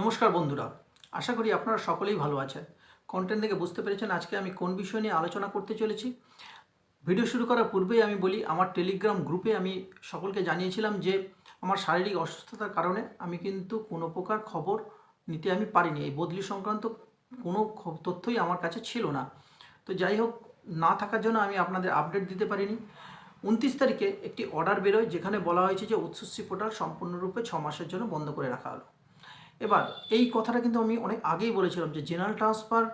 নমস্কার বন্ধুরা, আশা করি আপনারা সকলেই ভালো আছেন। কন্টেন্ট থেকে বুঝতে পেরেছেন আজকে আমি কোন বিষয় নিয়ে আলোচনা করতে চলেছি। ভিডিও শুরু করার পূর্বেই আমি বলি, আমার টেলিগ্রাম গ্রুপে আমি সকলকে জানিয়েছিলাম যে, আমার শারীরিক অসুস্থতার কারণে আমি কিন্তু কোনো প্রকার খবর নিতে আমি পারিনি। এই বদলি সংক্রান্ত কোনো তথ্যই আমার কাছে ছিল না। তো যাই হোক, না থাকার জন্য আমি আপনাদের আপডেট দিতে পারিনি। উনত্রিশ তারিখে একটি অর্ডার বেরোয়, যেখানে বলা হয়েছে যে উচ্চশ্রী পোর্টাল সম্পূর্ণরূপে ছ মাসের জন্য বন্ধ করে রাখা হলো। এবার, এই কথাটা কিন্তু আমি অনেক আগেই বলেছিলাম যে জেনারেল ট্রান্সফার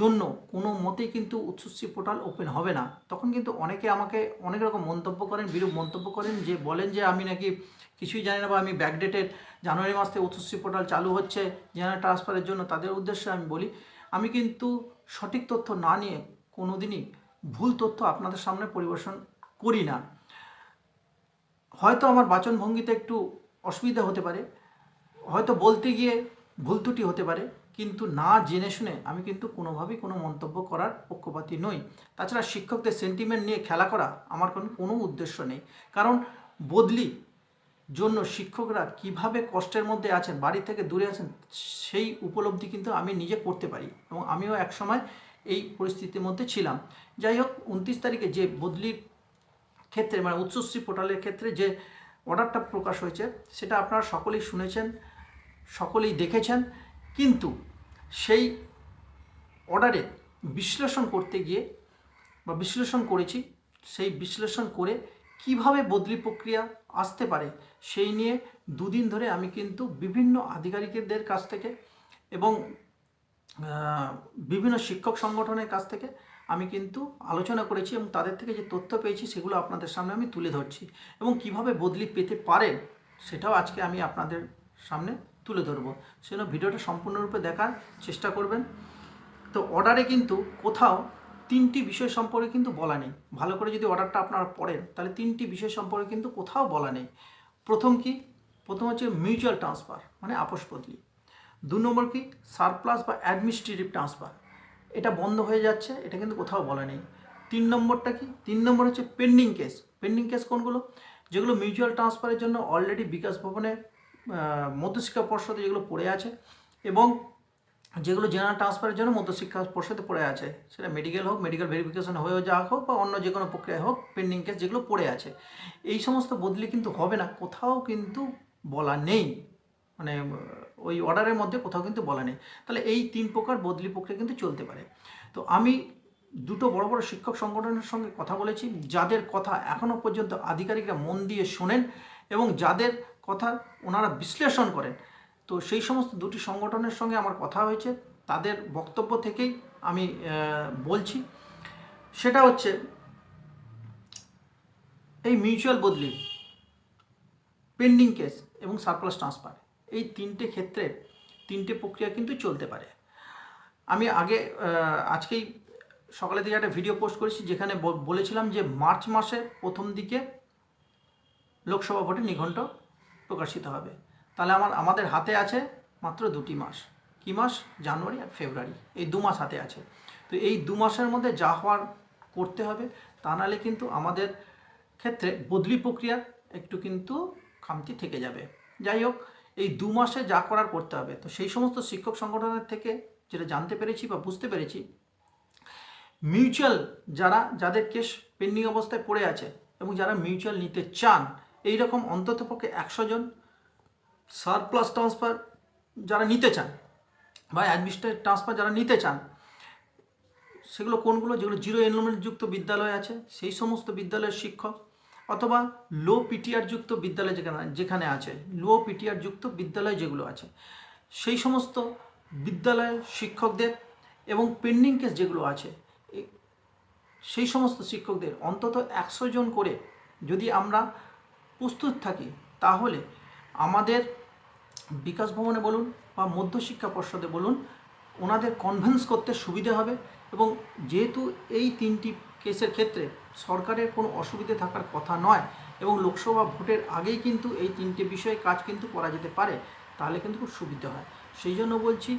জন্য কোনো মতেই কিন্তু উচ্চশ্রী পোর্টাল ওপেন হবে না। তখন কিন্তু অনেকে আমাকে অনেক রকম মন্তব্য করেন, বিরূপ মন্তব্য করেন যে বলেন যে আমি নাকি কিছুই জানি না বা আমি ব্যাকডেটেড জানুয়ারি মাস থেকে উচ্চশ্রী পোর্টাল চালু হচ্ছে জেনারেল ট্রান্সফারের জন্য, তাদের উদ্দেশ্যে আমি বলি, আমি কিন্তু সঠিক তথ্য না নিয়ে কোনো দিনই ভুল তথ্য আপনাদের সামনে পরিবেশন করি না। হয়তো আমার বাচনভঙ্গিতে একটু অসুবিধা হতে পারে হয়তো বলতে গিয়ে ভুল ত্রুটি হতে পারে, কিন্তু না জেনে শুনে আমি কিন্তু কোনোভাবেই কোনো মন্তব্য করার পক্ষপাতী নই। তাছাড়া শিক্ষকদের সেন্টিমেন্ট নিয়ে খেলা করা আমার কোনো কোনো উদ্দেশ্য নেই। কারণ বদলি জন্য শিক্ষকরা কীভাবে কষ্টের মধ্যে আছেন, বাড়ি থেকে দূরে আছেন, সেই উপলব্ধি কিন্তু আমি নিজে করতে পারি এবং আমিও একসময় এই পরিস্থিতির মধ্যে ছিলাম। যাই হোক, উনত্রিশ তারিখে যে বদলির ক্ষেত্রে মানে উচ্চশ্রী পোর্টালের ক্ষেত্রে যে অর্ডারটা প্রকাশ হয়েছে, সেটা আপনারা সকলেই শুনেছেন। সকলেই দেখেছেন, কিন্তু সেই অর্ডারে বিশ্লেষণ করতে গিয়ে বা বিশ্লেষণ করেছি, সেই বিশ্লেষণ করে কীভাবে বদলি প্রক্রিয়া আসতে পারে সেই নিয়ে দুদিন ধরে আমি কিন্তু বিভিন্ন আধিকারিকদের কাছ থেকে এবং বিভিন্ন শিক্ষক সংগঠনের কাছ থেকে আমি কিন্তু আলোচনা করেছি এবং তাদের থেকে যে তথ্য পেয়েছি সেগুলো আপনাদের সামনে আমি তুলে ধরছি এবং কীভাবে বদলি পেতে পারেন সেটাও আজকে আমি আপনাদের সামনে তুলে ধরবো। সেজন্য ভিডিওটা সম্পূর্ণরূপে দেখার চেষ্টা করবেন। তো অর্ডারে কিন্তু কোথাও তিনটি বিষয় সম্পর্কে কিন্তু বলা নেই। ভালো করে যদি অর্ডারটা আপনারা পড়েন, তাহলে তিনটি বিষয় সম্পর্কে কিন্তু কোথাও বলা নেই। প্রথম কি? প্রথম হচ্ছে মিউচুয়াল ট্রান্সফার মানে আপোষ বদলি। দু নম্বর কি? সারপ্লাস বা অ্যাডমিনিস্ট্রেটিভ ট্রান্সফার এটা বন্ধ হয়ে যাচ্ছে, এটা কিন্তু কোথাও বলা নেই। তিন নম্বরটা কি? তিন নম্বর হচ্ছে পেন্ডিং কেস পেন্ডিং কেস কোনগুলো? যেগুলো মিউচুয়াল ট্রান্সফারের জন্য অলরেডি বিকাশ ভবনে মধ্যশিক্ষা পর্ষদে যেগুলো পড়ে আছে এবং যেগুলো জেনারেল ট্রান্সফারের জন্য মধ্যশিক্ষা পর্ষদে পড়ে আছে, সেটা মেডিকেল হোক মেডিকেল ভেরিফিকেশন হয়েও যাওয়া হোক বা অন্য যে কোনো প্রক্রিয়া হোক পেন্ডিং কেস যেগুলো পড়ে আছে, এই সমস্ত বদলি কিন্তু হবে না, কোথাও কিন্তু বলা নেই মানে ওই অর্ডারের মধ্যে কোথাও কিন্তু বলা নেই, তাহলে এই তিন প্রকার বদলি প্রক্রিয়া কিন্তু চলতে পারে। তো আমি দুটো বড় বড় শিক্ষক সংগঠনের সঙ্গে কথা বলেছি, যাদের কথা এখনও পর্যন্ত আধিকারিকরা মন দিয়ে শোনেন এবং যাদের কথা ওনারা বিশ্লেষণ করেন। তো সেই সমস্ত দুটি সংগঠনের সঙ্গে আমার কথা হয়েছে। তাদের বক্তব্য থেকেই আমি বলছি। সেটা হচ্ছে, এই মিউচুয়াল বদলি, পেন্ডিং কেস এবং সারপ্লাস ট্রান্সফার, এই তিনটে ক্ষেত্রে তিনটে প্রক্রিয়া কিন্তু চলতে পারে। আমি আগে আজকেই সকালে দিকে একটা ভিডিও পোস্ট করেছি যেখানে বলেছিলাম যে মার্চ মাসে প্রথম দিকে লোকসভা ভোটে নিঘণ্ট প্রকাশিত হবে। তাহলে আমার, আমাদের হাতে আছে মাত্র দুটি মাস। কি মাস? জানুয়ারি আর ফেব্রুয়ারি। এই দু মাস হাতে আছে। তো এই দু মাসের মধ্যে যা হওয়ার করতে হবে, তা নাহলে কিন্তু আমাদের ক্ষেত্রে বদলি প্রক্রিয়া একটু কিন্তু খামতি থেকে যাবে। যাই হোক, এই দু মাসে যা করার করতে হবে। তো সেই সমস্ত শিক্ষক সংগঠনের থেকে যেটা জানতে পেরেছি বা বুঝতে পেরেছি, মিউচুয়াল যারা, যাদের কেস পেন্ডিং অবস্থায় পড়ে আছে এবং যারা মিউচুয়াল নিতে চান এই রকম অন্ততপক্ষে একশো জন সারপ্লাস ট্রান্সফার যারা নিতে চান বা অ্যাডমিনিস্ট্রেটিভ ট্রান্সফার যারা নিতে চান, সেগুলো কোনগুলো? যেগুলো জিরো এনরোলমেন্ট যুক্ত বিদ্যালয় আছে, সেই সমস্ত বিদ্যালয়ের শিক্ষক অথবা লো পিটিআর যুক্ত বিদ্যালয় যেখানে যেখানে আছে লো পিটিআর যুক্ত বিদ্যালয় যেগুলো আছে, সেই সমস্ত বিদ্যালয়ের শিক্ষকদের এবং পেন্ডিং কেস যেগুলো আছে সেই সমস্ত শিক্ষকদের অন্তত একশো জন করে যদি আমরা প্রস্তুত থাকি, তাহলে আমাদের বিকাশ ভবনে বলুন বা মধ্যশিক্ষা পর্ষদে বলুন, ওনাদের কনভেন্স করতে সুবিধে হবে এবং যেহেতু এই তিনটি কেসের ক্ষেত্রে সরকারের কোনো অসুবিধে থাকার কথা নয় এবং লোকসভা ভোটের আগেই কিন্তু এই তিনটে বিষয়ে কাজ কিন্তু করা যেতে পারে, তাহলে কিন্তু খুব সুবিধা হয়। সেই জন্য বলছি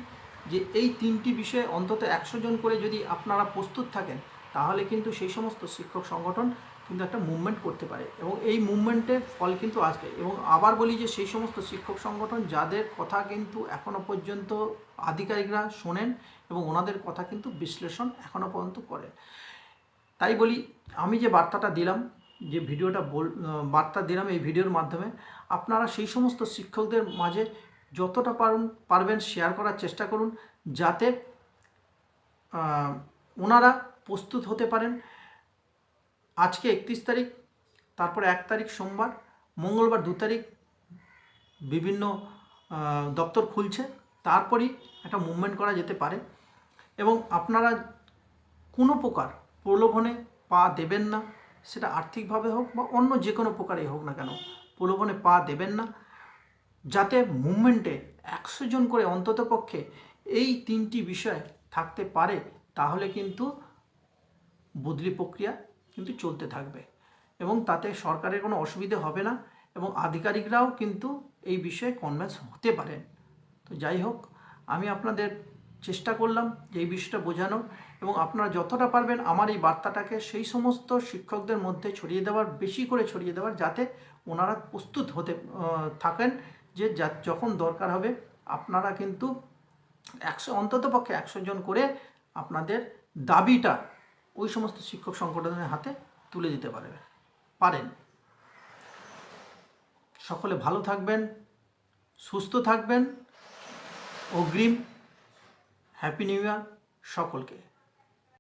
যে এই তিনটি বিষয়ে অন্তত একশো জন করে যদি আপনারা প্রস্তুত থাকেন, তাহলে কিন্তু সেই সমস্ত শিক্ষক সংগঠন কিন্তু একটা মুভমেন্ট করতে পারে। এবং এই মুভমেন্টের ফল কিন্তু আসবে। এবং আবার বলি যে সেই সমস্ত শিক্ষক সংগঠন, যাদের কথা কিন্তু এখনও পর্যন্ত আধিকারিকরা শোনেন এবং ওনাদের কথা কিন্তু বিশ্লেষণ এখনও পর্যন্ত করেন। তাই বলি, আমি যে বার্তাটা দিলাম, যে ভিডিওটা বল বার্তা দিলাম এই ভিডিওর মাধ্যমে, আপনারা সেই সমস্ত শিক্ষকদের মাঝে যতটা পারুন, পারবেন শেয়ার করার চেষ্টা করুন, যাতে ওনারা প্রস্তুত হতে পারেন আজকে একত্রিশ তারিখ, তারপরে এক তারিখ সোমবার, মঙ্গলবার দু তারিখ বিভিন্ন দপ্তর খুলছে। তারপরেই একটা মুভমেন্ট করা যেতে পারে। এবং আপনারা কোনো প্রকার প্রলোভনে পা দেবেন না, সেটা আর্থিকভাবে হোক বা অন্য যে কোনো প্রকারেই হোক না কেন, প্রলোভনে পা দেবেন না। যাতে মুভমেন্টে একশো জন করে অন্ততপক্ষে এই তিনটি বিষয় থাকতে পারে, তাহলে কিন্তু বদলি প্রক্রিয়া কিন্তু চলতে থাকবে। এবং তাতে সরকারের কোনো অসুবিধে হবে না এবং আধিকারিকরাও কিন্তু এই বিষয়ে কনভিন্স হতে পারেন। তো যাই হোক, আমি আপনাদের চেষ্টা করলাম যে এই বিষয়টা বোঝানোর এবং আপনারা যতটা পারবেন আমার এই বার্তাটাকে সেই সমস্ত শিক্ষকদের মধ্যে ছড়িয়ে দেওয়ার, বেশি করে ছড়িয়ে দেওয়ার যাতে ওনারা প্রস্তুত হতে থাকেন যে যখন দরকার হবে আপনারা কিন্তু একশো অন্তত পক্ষে একশো জন করে আপনাদের দাবিটা ওই সমস্ত শিক্ষক সংগঠনের হাতে তুলে দিতে পারবে। পারেন। সকলে ভালো থাকবেন, সুস্থ থাকবেন। অগ্রিম, হ্যাপি নিউ ইয়ার সকলকে।